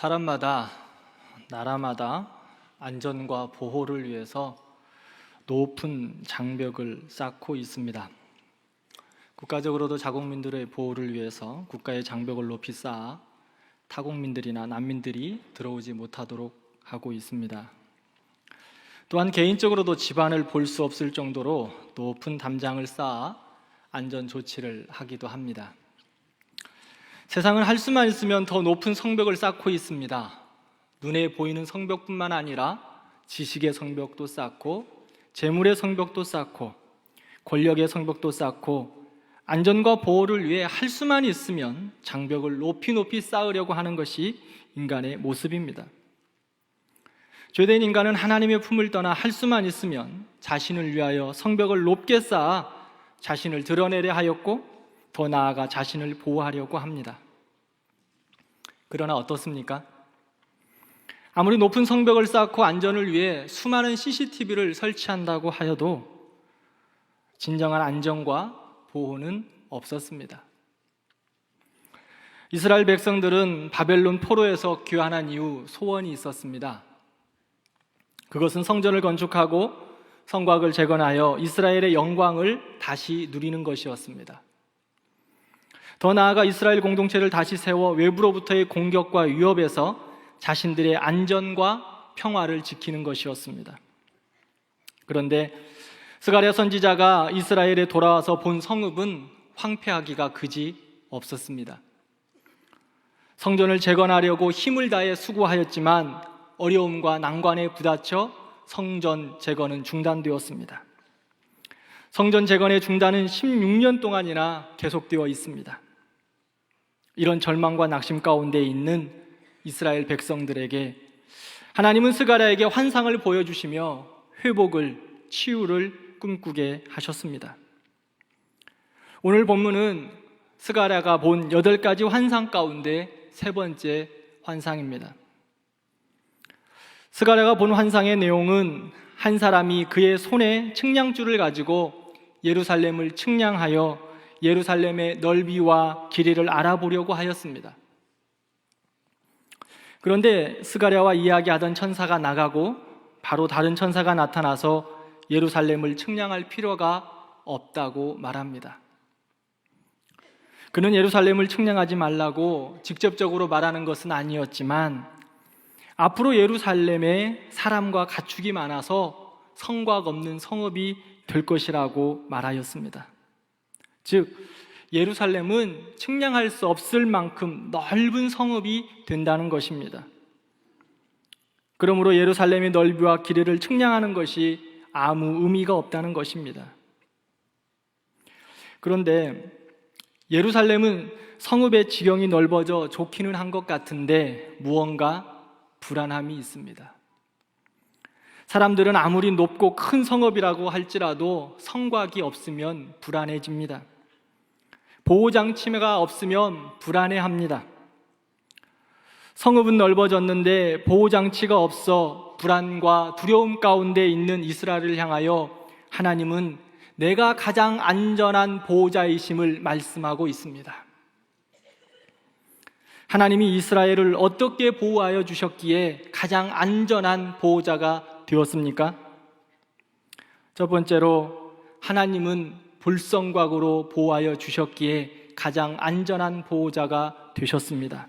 사람마다 나라마다 안전과 보호를 위해서 높은 장벽을 쌓고 있습니다. 국가적으로도 자국민들의 보호를 위해서 국가의 장벽을 높이 쌓아 타국민들이나 난민들이 들어오지 못하도록 하고 있습니다. 또한 개인적으로도 집안을 볼 수 없을 정도로 높은 담장을 쌓아 안전 조치를 하기도 합니다. 세상은 할 수만 있으면 더 높은 성벽을 쌓고 있습니다. 눈에 보이는 성벽뿐만 아니라 지식의 성벽도 쌓고 재물의 성벽도 쌓고 권력의 성벽도 쌓고 안전과 보호를 위해 할 수만 있으면 장벽을 높이 높이 쌓으려고 하는 것이 인간의 모습입니다. 죄된 인간은 하나님의 품을 떠나 할 수만 있으면 자신을 위하여 성벽을 높게 쌓아 자신을 드러내려 하였고 더 나아가 자신을 보호하려고 합니다. 그러나 어떻습니까? 아무리 높은 성벽을 쌓고 안전을 위해 수많은 CCTV를 설치한다고 하여도 진정한 안정과 보호는 없었습니다. 이스라엘 백성들은 바벨론 포로에서 귀환한 이후 소원이 있었습니다. 그것은 성전을 건축하고 성곽을 재건하여 이스라엘의 영광을 다시 누리는 것이었습니다. 더 나아가 이스라엘 공동체를 다시 세워 외부로부터의 공격과 위협에서 자신들의 안전과 평화를 지키는 것이었습니다. 그런데 스가랴 선지자가 이스라엘에 돌아와서 본 성읍은 황폐하기가 그지 없었습니다. 성전을 재건하려고 힘을 다해 수고하였지만 어려움과 난관에 부딪혀 성전 재건은 중단되었습니다. 성전 재건의 중단은 16년 동안이나 계속되어 있습니다. 이런 절망과 낙심 가운데 있는 이스라엘 백성들에게 하나님은 스가랴에게 환상을 보여주시며 회복을 치유를 꿈꾸게 하셨습니다. 오늘 본문은 스가랴가 본 여덟 가지 환상 가운데 세 번째 환상입니다. 스가랴가 본 환상의 내용은 한 사람이 그의 손에 측량줄을 가지고 예루살렘을 측량하여 예루살렘의 넓이와 길이를 알아보려고 하였습니다. 그런데 스가랴와 이야기하던 천사가 나가고 바로 다른 천사가 나타나서 예루살렘을 측량할 필요가 없다고 말합니다. 그는 예루살렘을 측량하지 말라고 직접적으로 말하는 것은 아니었지만 앞으로 예루살렘에 사람과 가축이 많아서 성곽 없는 성읍이 될 것이라고 말하였습니다. 즉, 예루살렘은 측량할 수 없을 만큼 넓은 성읍이 된다는 것입니다. 그러므로 예루살렘의 넓이와 길이를 측량하는 것이 아무 의미가 없다는 것입니다. 그런데 예루살렘은 성읍의 지경이 넓어져 좋기는 한 것 같은데 무언가 불안함이 있습니다. 사람들은 아무리 높고 큰 성읍이라고 할지라도 성곽이 없으면 불안해집니다. 보호장치가 없으면 불안해합니다. 성읍은 넓어졌는데 보호장치가 없어 불안과 두려움 가운데 있는 이스라엘을 향하여 하나님은 내가 가장 안전한 보호자이심을 말씀하고 있습니다. 하나님이 이스라엘을 어떻게 보호하여 주셨기에 가장 안전한 보호자가 되었습니까? 첫 번째로 하나님은 불성곽으로 보호하여 주셨기에 가장 안전한 보호자가 되셨습니다.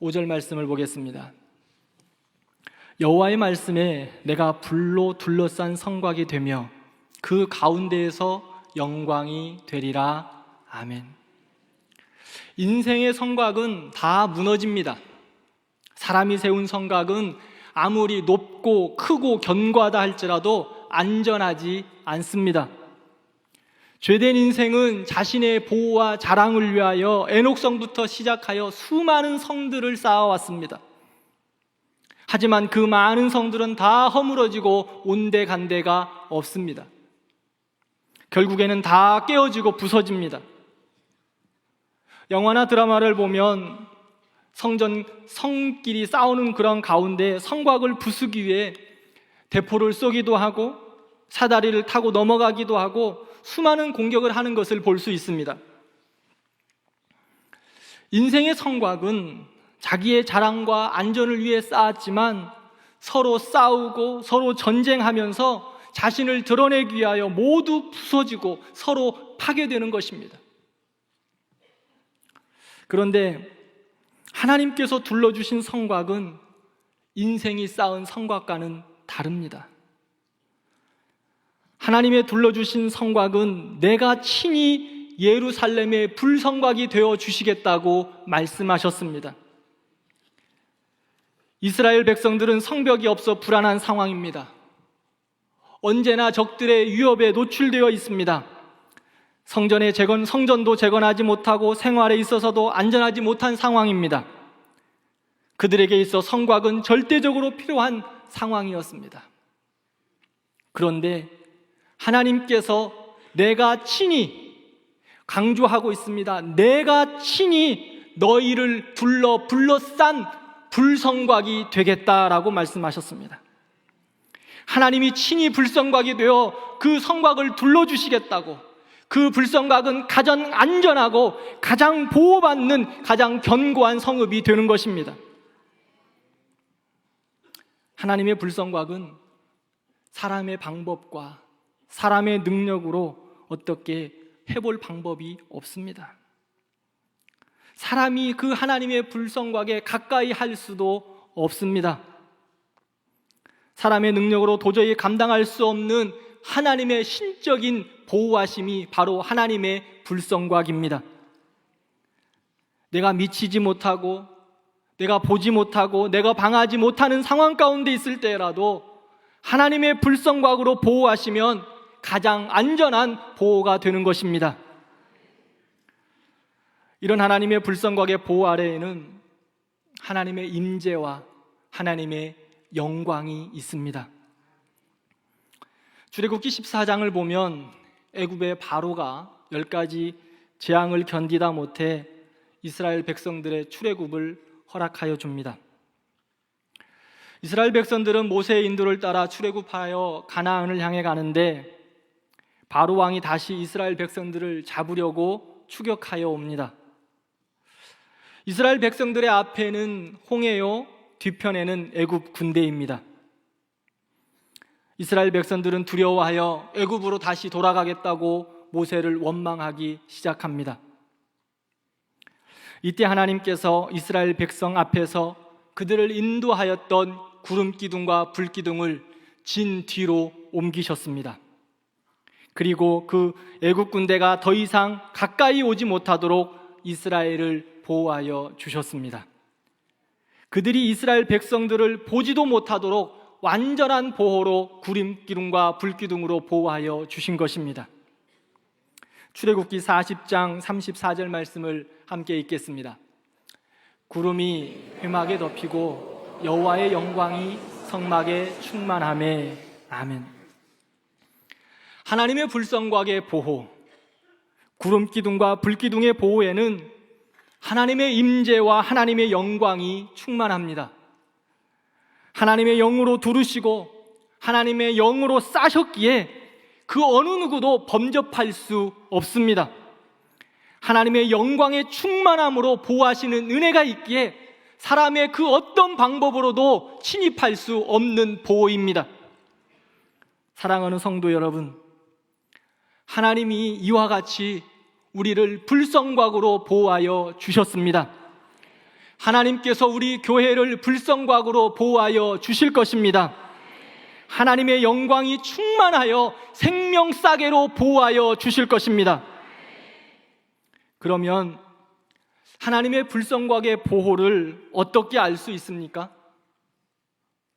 5절 말씀을 보겠습니다. 여호와의 말씀에 내가 불로 둘러싼 성곽이 되며 그 가운데에서 영광이 되리라. 아멘. 인생의 성곽은 다 무너집니다. 사람이 세운 성곽은 아무리 높고 크고 견고하다 할지라도 안전하지 않습니다. 죄된 인생은 자신의 보호와 자랑을 위하여 애녹성부터 시작하여 수많은 성들을 쌓아왔습니다. 하지만 그 많은 성들은 다 허물어지고 온데간데가 없습니다. 결국에는 다 깨어지고 부서집니다. 영화나 드라마를 보면 성전 성끼리 싸우는 그런 가운데 성곽을 부수기 위해 대포를 쏘기도 하고 사다리를 타고 넘어가기도 하고 수많은 공격을 하는 것을 볼 수 있습니다. 인생의 성곽은 자기의 자랑과 안전을 위해 쌓았지만 서로 싸우고 서로 전쟁하면서 자신을 드러내기 위하여 모두 부서지고 서로 파괴되는 것입니다. 그런데 하나님께서 둘러주신 성곽은 인생이 쌓은 성곽과는 다릅니다. 하나님의 둘러주신 성곽은 내가 친히 예루살렘의 불성곽이 되어 주시겠다고 말씀하셨습니다. 이스라엘 백성들은 성벽이 없어 불안한 상황입니다. 언제나 적들의 위협에 노출되어 있습니다. 성전의 재건, 성전도 재건하지 못하고 생활에 있어서도 안전하지 못한 상황입니다. 그들에게 있어 성곽은 절대적으로 필요한 상황이었습니다. 그런데 하나님께서 내가 친히 강조하고 있습니다. 내가 친히 너희를 둘러 불러싼 불성곽이 되겠다라고 말씀하셨습니다. 하나님이 친히 불성곽이 되어 그 성곽을 둘러주시겠다고 그 불성곽은 가장 안전하고 가장 보호받는 가장 견고한 성읍이 되는 것입니다. 하나님의 불성곽은 사람의 방법과 사람의 능력으로 어떻게 해볼 방법이 없습니다. 사람이 그 하나님의 불성곽에 가까이 할 수도 없습니다. 사람의 능력으로 도저히 감당할 수 없는 하나님의 신적인 보호하심이 바로 하나님의 불성곽입니다. 내가 미치지 못하고 내가 보지 못하고 내가 방하지 못하는 상황 가운데 있을 때라도 하나님의 불성곽으로 보호하시면 가장 안전한 보호가 되는 것입니다. 이런 하나님의 불성곽의 보호 아래에는 하나님의 임재와 하나님의 영광이 있습니다. 출애굽기 14장을 보면 애굽의 바로가 열 가지 재앙을 견디다 못해 이스라엘 백성들의 출애굽을 허락하여 줍니다. 이스라엘 백성들은 모세의 인도를 따라 출애굽하여 가나안을 향해 가는데 바로 왕이 다시 이스라엘 백성들을 잡으려고 추격하여 옵니다. 이스라엘 백성들의 앞에는 홍해요, 뒤편에는 애굽 군대입니다. 이스라엘 백성들은 두려워하여 애굽으로 다시 돌아가겠다고 모세를 원망하기 시작합니다. 이때 하나님께서 이스라엘 백성 앞에서 그들을 인도하였던 구름 기둥과 불 기둥을 진 뒤로 옮기셨습니다. 그리고 그 애국 군대가 더 이상 가까이 오지 못하도록 이스라엘을 보호하여 주셨습니다. 그들이 이스라엘 백성들을 보지도 못하도록 완전한 보호로 구름 기둥과 불 기둥으로 보호하여 주신 것입니다. 출애굽기 40장 34절 말씀을 함께 읽겠습니다. 구름이 회막에 덮이고 여호와의 영광이 성막에 충만함에 아멘. 하나님의 불성곽의 보호, 구름 기둥과 불 기둥의 보호에는 하나님의 임재와 하나님의 영광이 충만합니다. 하나님의 영으로 두르시고 하나님의 영으로 싸셨기에 그 어느 누구도 범접할 수 없습니다. 하나님의 영광의 충만함으로 보호하시는 은혜가 있기에 사람의 그 어떤 방법으로도 침입할 수 없는 보호입니다. 사랑하는 성도 여러분, 하나님이 이와 같이 우리를 불성곽으로 보호하여 주셨습니다. 하나님께서 우리 교회를 불성곽으로 보호하여 주실 것입니다. 하나님의 영광이 충만하여 생명 싸게로 보호하여 주실 것입니다. 그러면 하나님의 불성곽의 보호를 어떻게 알 수 있습니까?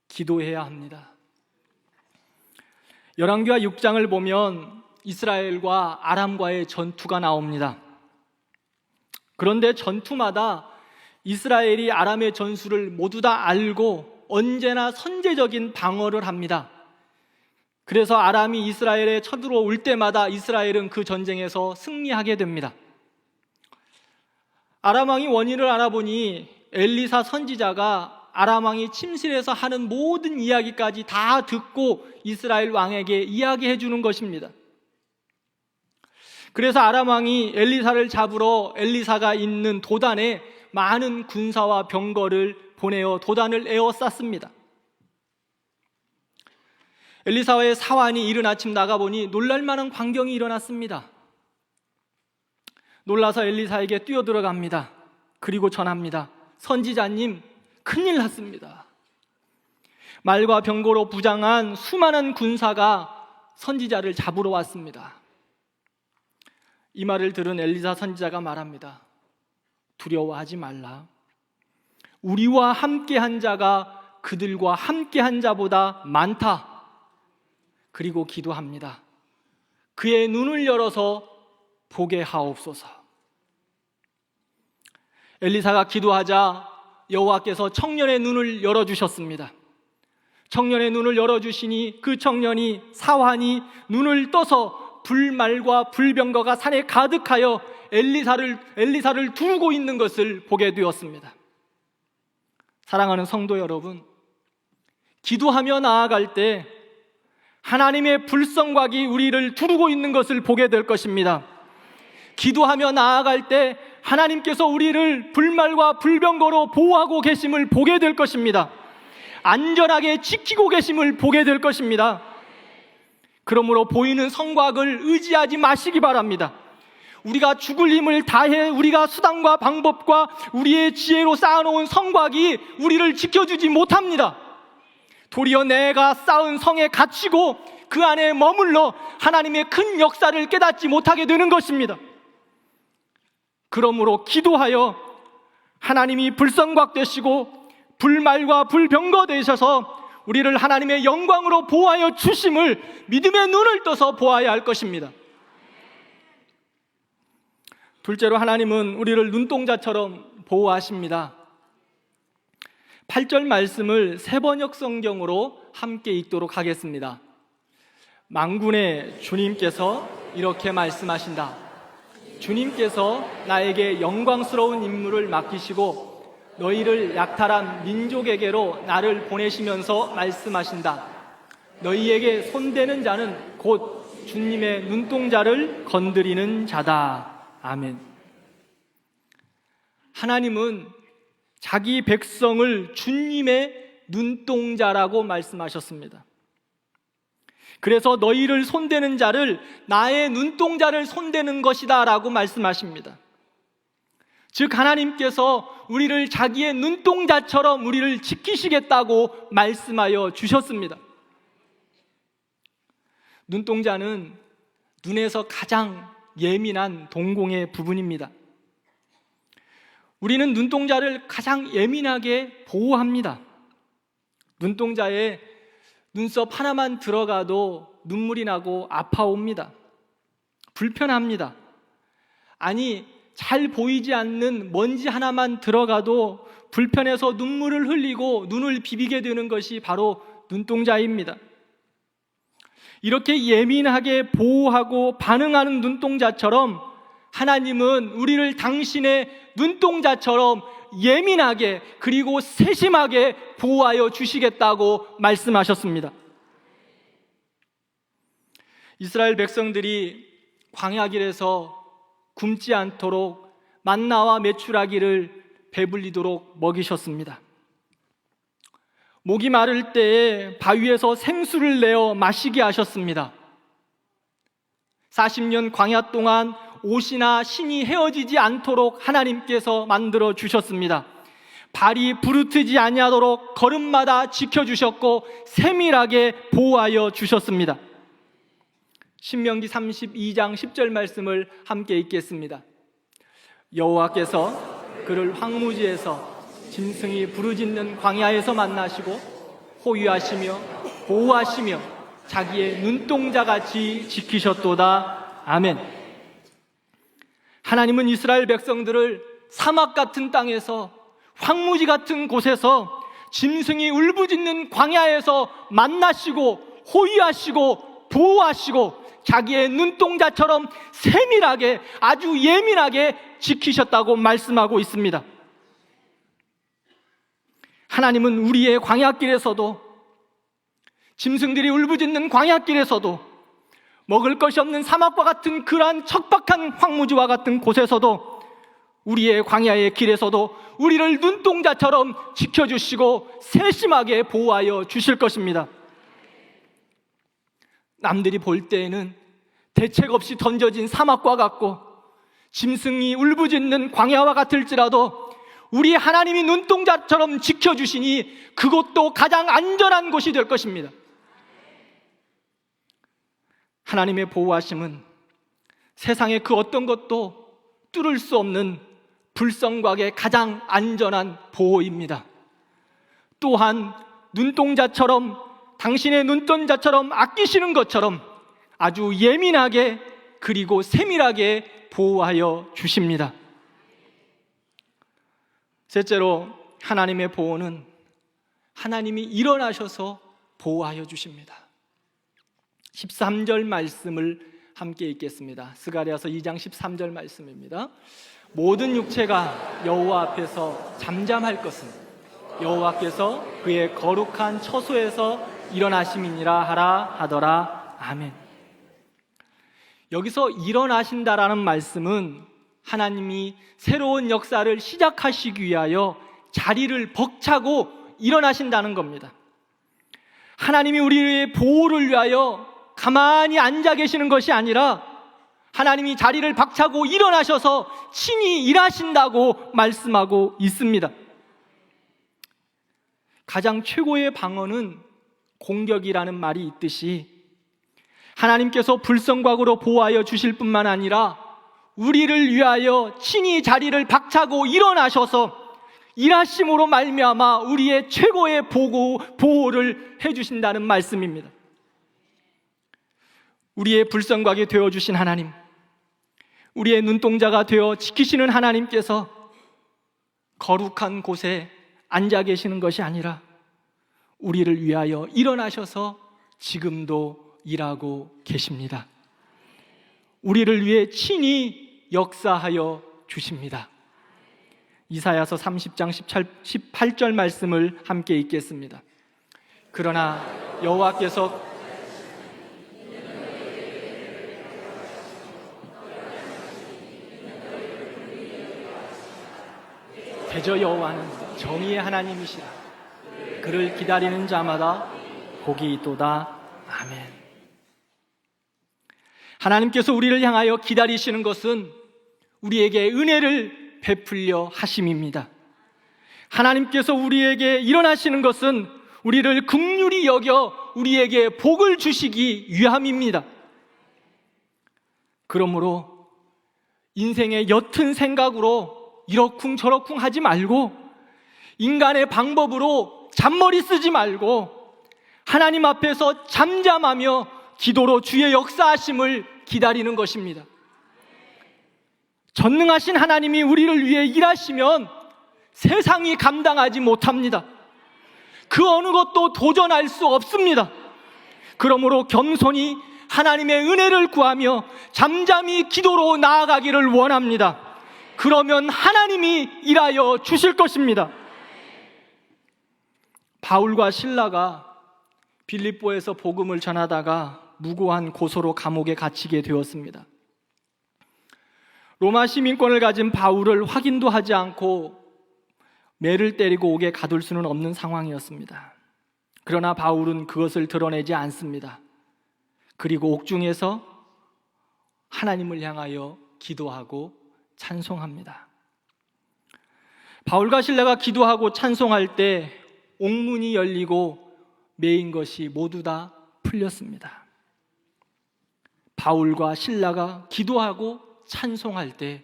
기도해야 합니다. 열왕기와 6장을 보면 이스라엘과 아람과의 전투가 나옵니다. 그런데 전투마다 이스라엘이 아람의 전술을 모두 다 알고 언제나 선제적인 방어를 합니다. 그래서 아람이 이스라엘에 쳐들어올 때마다 이스라엘은 그 전쟁에서 승리하게 됩니다. 아람 왕이 원인을 알아보니 엘리사 선지자가 아람 왕이 침실에서 하는 모든 이야기까지 다 듣고 이스라엘 왕에게 이야기해 주는 것입니다. 그래서 아람 왕이 엘리사를 잡으러 엘리사가 있는 도단에 많은 군사와 병거를 보내어 도단을 에워쌌습니다. 엘리사와의 사환이 이른 아침 나가보니 놀랄만한 광경이 일어났습니다. 놀라서 엘리사에게 뛰어들어갑니다. 그리고 전합니다. 선지자님, 큰일 났습니다. 말과 병거로 부장한 수많은 군사가 선지자를 잡으러 왔습니다. 이 말을 들은 엘리사 선지자가 말합니다. 두려워하지 말라. 우리와 함께 한 자가 그들과 함께 한 자보다 많다. 그리고 기도합니다. 그의 눈을 열어서 보게 하옵소서. 엘리사가 기도하자 여호와께서 청년의 눈을 열어 주셨습니다. 청년의 눈을 열어 주시니 그 청년이 사환이 눈을 떠서 불말과 불병거가 산에 가득하여 엘리사를 엘리사를 두고 있는 것을 보게 되었습니다. 사랑하는 성도 여러분, 기도하며 나아갈 때 하나님의 불성곽이 우리를 두르고 있는 것을 보게 될 것입니다. 기도하며 나아갈 때 하나님께서 우리를 불말과 불병거로 보호하고 계심을 보게 될 것입니다. 안전하게 지키고 계심을 보게 될 것입니다. 그러므로 보이는 성곽을 의지하지 마시기 바랍니다. 우리가 죽을 힘을 다해 우리가 수단과 방법과 우리의 지혜로 쌓아놓은 성곽이 우리를 지켜주지 못합니다. 도리어 내가 쌓은 성에 갇히고 그 안에 머물러 하나님의 큰 역사를 깨닫지 못하게 되는 것입니다. 그러므로 기도하여 하나님이 불성곽 되시고 불말과 불병거 되셔서 우리를 하나님의 영광으로 보호하여 주심을 믿음의 눈을 떠서 보아야 할 것입니다. 둘째로 하나님은 우리를 눈동자처럼 보호하십니다. 8절 말씀을 세번역 성경으로 함께 읽도록 하겠습니다. 망군의 주님께서 이렇게 말씀하신다. 주님께서 나에게 영광스러운 임무를 맡기시고 너희를 약탈한 민족에게로 나를 보내시면서 말씀하신다. 너희에게 손대는 자는 곧 주님의 눈동자를 건드리는 자다. 아멘. 하나님은 자기 백성을 주님의 눈동자라고 말씀하셨습니다. 그래서 너희를 손대는 자를 나의 눈동자를 손대는 것이다 라고 말씀하십니다. 즉, 하나님께서 우리를 자기의 눈동자처럼 우리를 지키시겠다고 말씀하여 주셨습니다. 눈동자는 눈에서 가장 예민한 동공의 부분입니다. 우리는 눈동자를 가장 예민하게 보호합니다. 눈동자에 눈썹 하나만 들어가도 눈물이 나고 아파옵니다. 불편합니다. 아니, 잘 보이지 않는 먼지 하나만 들어가도 불편해서 눈물을 흘리고 눈을 비비게 되는 것이 바로 눈동자입니다. 이렇게 예민하게 보호하고 반응하는 눈동자처럼 하나님은 우리를 당신의 눈동자처럼 예민하게 그리고 세심하게 보호하여 주시겠다고 말씀하셨습니다. 이스라엘 백성들이 광야길에서 굶지 않도록 만나와 메추라기를 배불리도록 먹이셨습니다. 목이 마를 때에 바위에서 생수를 내어 마시게 하셨습니다. 40년 광야 동안 옷이나 신이 헤어지지 않도록 하나님께서 만들어 주셨습니다. 발이 부르트지 아니하도록 걸음마다 지켜 주셨고 세밀하게 보호하여 주셨습니다. 신명기 32장 10절 말씀을 함께 읽겠습니다. 여호와께서 그를 황무지에서 짐승이 부르짖는 광야에서 만나시고 호위하시며 보호하시며 자기의 눈동자 같이 지키셨도다. 아멘. 하나님은 이스라엘 백성들을 사막 같은 땅에서 황무지 같은 곳에서 짐승이 울부짖는 광야에서 만나시고 호위하시고 보호하시고 자기의 눈동자처럼 세밀하게 아주 예민하게 지키셨다고 말씀하고 있습니다. 하나님은 우리의 광야길에서도 짐승들이 울부짖는 광야길에서도 먹을 것이 없는 사막과 같은 그러한 척박한 황무지와 같은 곳에서도 우리의 광야의 길에서도 우리를 눈동자처럼 지켜주시고 세심하게 보호하여 주실 것입니다. 남들이 볼 때에는 대책 없이 던져진 사막과 같고 짐승이 울부짖는 광야와 같을지라도 우리 하나님이 눈동자처럼 지켜주시니 그곳도 가장 안전한 곳이 될 것입니다. 하나님의 보호하심은 세상의 그 어떤 것도 뚫을 수 없는 불성곽의 가장 안전한 보호입니다. 또한 눈동자처럼 당신의 눈동자처럼 아끼시는 것처럼 아주 예민하게 그리고 세밀하게 보호하여 주십니다. 셋째로 하나님의 보호는 하나님이 일어나셔서 보호하여 주십니다. 13절 말씀을 함께 읽겠습니다. 스가랴서 2장 13절 말씀입니다. 모든 육체가 여호와 앞에서 잠잠할 것은 여호와께서 그의 거룩한 처소에서 일어나심이니라 하라 하더라. 아멘. 여기서 일어나신다라는 말씀은 하나님이 새로운 역사를 시작하시기 위하여 자리를 벅차고 일어나신다는 겁니다. 하나님이 우리의 보호를 위하여 가만히 앉아 계시는 것이 아니라 하나님이 자리를 박차고 일어나셔서 친히 일하신다고 말씀하고 있습니다. 가장 최고의 방어는 공격이라는 말이 있듯이 하나님께서 불성곽으로 보호하여 주실 뿐만 아니라 우리를 위하여 친히 자리를 박차고 일어나셔서 일하심으로 말미암아 우리의 최고의 보호, 보호를 해 주신다는 말씀입니다. 우리의 불성곽이 되어 주신 하나님, 우리의 눈동자가 되어 지키시는 하나님께서 거룩한 곳에 앉아 계시는 것이 아니라 우리를 위하여 일어나셔서 지금도 일하고 계십니다. 우리를 위해 친히 역사하여 주십니다. 이사야서 30장 18, 절 말씀을 함께 읽겠습니다. 그러나 여호와께서 대저 여호와는 정의의 하나님이시라. 그를 기다리는 자마다 복이 있도다. 아멘. 하나님께서 우리를 향하여 기다리시는 것은 우리에게 은혜를 베풀려 하심입니다. 하나님께서 우리에게 일어나시는 것은 우리를 극률이 여겨 우리에게 복을 주시기 위함입니다. 그러므로 인생의 옅은 생각으로 이러쿵 저러쿵 하지 말고 인간의 방법으로 잔머리 쓰지 말고 하나님 앞에서 잠잠하며 기도로 주의 역사하심을 기다리는 것입니다. 전능하신 하나님이 우리를 위해 일하시면 세상이 감당하지 못합니다. 그 어느 것도 도전할 수 없습니다. 그러므로 겸손히 하나님의 은혜를 구하며 잠잠히 기도로 나아가기를 원합니다. 그러면 하나님이 일하여 주실 것입니다. 바울과 신라가 빌립보에서 복음을 전하다가 무고한 고소로 감옥에 갇히게 되었습니다. 로마 시민권을 가진 바울을 확인도 하지 않고 매를 때리고 옥에 가둘 수는 없는 상황이었습니다. 그러나 바울은 그것을 드러내지 않습니다. 그리고 옥중에서 하나님을 향하여 기도하고 찬송합니다. 바울과 신라가 기도하고 찬송할 때 옥문이 열리고 메인 것이 모두 다 풀렸습니다. 바울과 신라가 기도하고 찬송할 때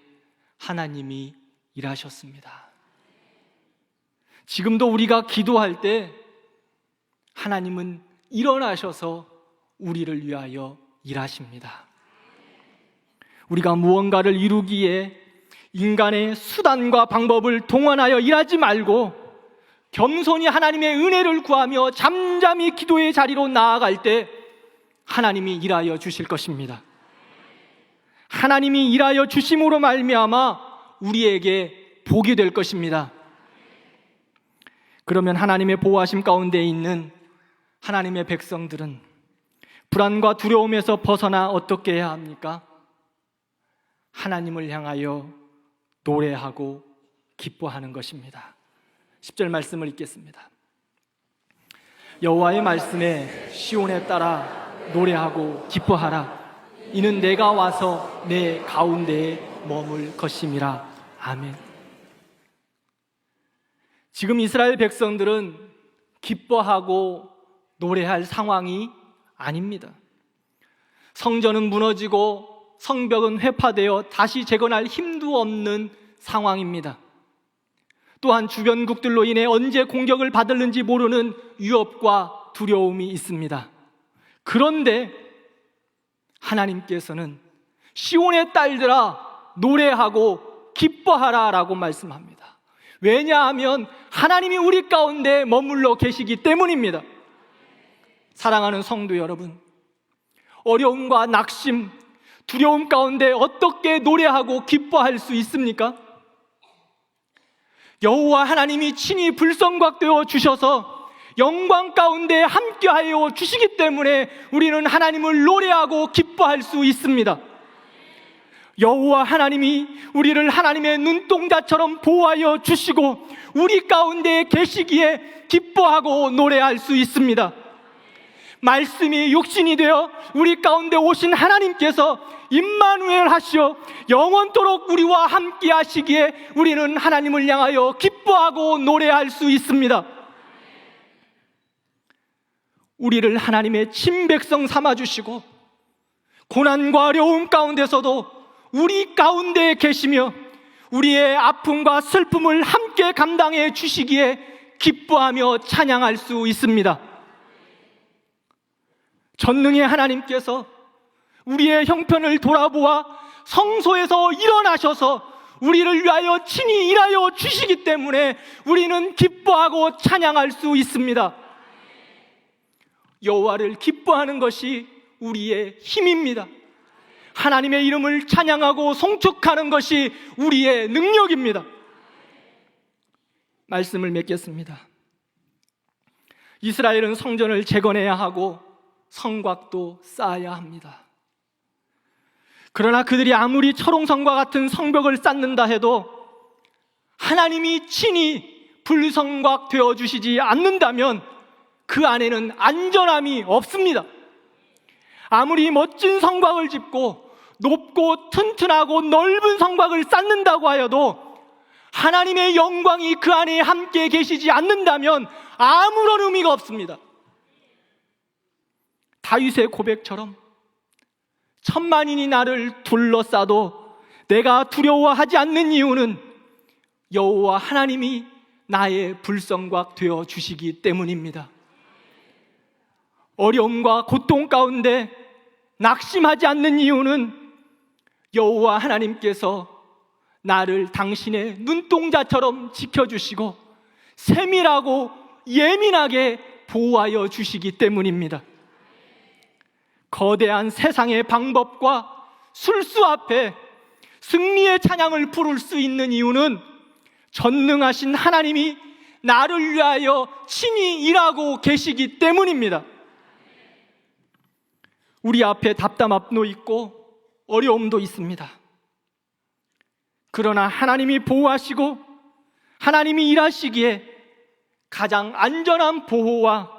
하나님이 일하셨습니다. 지금도 우리가 기도할 때 하나님은 일어나셔서 우리를 위하여 일하십니다. 우리가 무언가를 이루기에 인간의 수단과 방법을 동원하여 일하지 말고 겸손히 하나님의 은혜를 구하며 잠잠히 기도의 자리로 나아갈 때 하나님이 일하여 주실 것입니다. 하나님이 일하여 주심으로 말미암아 우리에게 복이 될 것입니다. 그러면 하나님의 보호하심 가운데 있는 하나님의 백성들은 불안과 두려움에서 벗어나 어떻게 해야 합니까? 하나님을 향하여 노래하고 기뻐하는 것입니다. 10절 말씀을 읽겠습니다. 여호와의 말씀에 시온에 따라 노래하고 기뻐하라. 이는 내가 와서 내 가운데에 머물 것임이라. 아멘. 지금 이스라엘 백성들은 기뻐하고 노래할 상황이 아닙니다. 성전은 무너지고 성벽은 회파되어 다시 재건할 힘도 없는 상황입니다. 또한 주변국들로 인해 언제 공격을 받을는지 모르는 위협과 두려움이 있습니다. 그런데 하나님께서는 시온의 딸들아 노래하고 기뻐하라 라고 말씀합니다. 왜냐하면 하나님이 우리 가운데 머물러 계시기 때문입니다. 사랑하는 성도 여러분, 어려움과 낙심, 두려움 가운데 어떻게 노래하고 기뻐할 수 있습니까? 여호와 하나님이 친히 불성각되어 주셔서 영광 가운데 함께하여 주시기 때문에 우리는 하나님을 노래하고 기뻐할 수 있습니다. 여호와 하나님이 우리를 하나님의 눈동자처럼 보호하여 주시고 우리 가운데 계시기에 기뻐하고 노래할 수 있습니다. 말씀이 육신이 되어 우리 가운데 오신 하나님께서 임마누엘 하시어 영원토록 우리와 함께 하시기에 우리는 하나님을 향하여 기뻐하고 노래할 수 있습니다. 우리를 하나님의 친백성 삼아 주시고 고난과 어려움 가운데서도 우리 가운데 계시며 우리의 아픔과 슬픔을 함께 감당해 주시기에 기뻐하며 찬양할 수 있습니다. 전능의 하나님께서 우리의 형편을 돌아보아 성소에서 일어나셔서 우리를 위하여 친히 일하여 주시기 때문에 우리는 기뻐하고 찬양할 수 있습니다. 여호와를 기뻐하는 것이 우리의 힘입니다. 하나님의 이름을 찬양하고 송축하는 것이 우리의 능력입니다. 말씀을 맺겠습니다. 이스라엘은 성전을 재건해야 하고 성곽도 쌓아야 합니다. 그러나 그들이 아무리 철옹성과 같은 성벽을 쌓는다 해도 하나님이 친히 불성곽 되어 주시지 않는다면 그 안에는 안전함이 없습니다. 아무리 멋진 성곽을 짓고 높고 튼튼하고 넓은 성곽을 쌓는다고 하여도 하나님의 영광이 그 안에 함께 계시지 않는다면 아무런 의미가 없습니다. 다윗의 고백처럼 천만인이 나를 둘러싸도 내가 두려워하지 않는 이유는 여호와 하나님이 나의 불성곽 되어 주시기 때문입니다. 어려움과 고통 가운데 낙심하지 않는 이유는 여호와 하나님께서 나를 당신의 눈동자처럼 지켜주시고 세밀하고 예민하게 보호하여 주시기 때문입니다. 거대한 세상의 방법과 술수 앞에 승리의 찬양을 부를 수 있는 이유는 전능하신 하나님이 나를 위하여 친히 일하고 계시기 때문입니다. 우리 앞에 답답함도 있고 어려움도 있습니다. 그러나 하나님이 보호하시고 하나님이 일하시기에 가장 안전한 보호와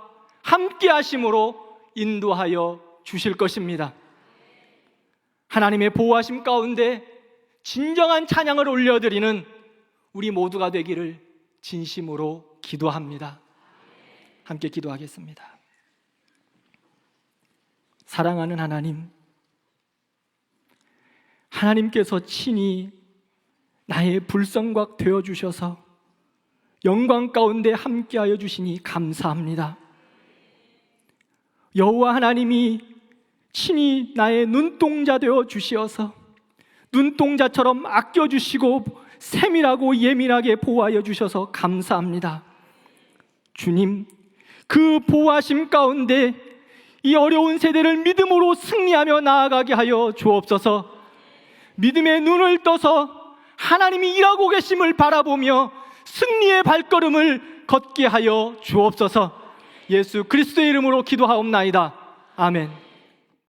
함께 하심으로 인도하여 주실 것입니다. 하나님의 보호하심 가운데 진정한 찬양을 올려드리는 우리 모두가 되기를 진심으로 기도합니다. 함께 기도하겠습니다. 사랑하는 하나님, 하나님께서 친히 나의 불성곽 되어 주셔서 영광 가운데 함께하여 주시니 감사합니다. 여호와 하나님이 친히 나의 눈동자 되어 주시어서 눈동자처럼 아껴 주시고 세밀하고 예민하게 보호하여 주셔서 감사합니다. 주님, 그 보호하심 가운데 이 어려운 세대를 믿음으로 승리하며 나아가게 하여 주옵소서. 믿음의 눈을 떠서 하나님이 일하고 계심을 바라보며 승리의 발걸음을 걷게 하여 주옵소서. 예수 그리스도의 이름으로 기도하옵나이다. 아멘.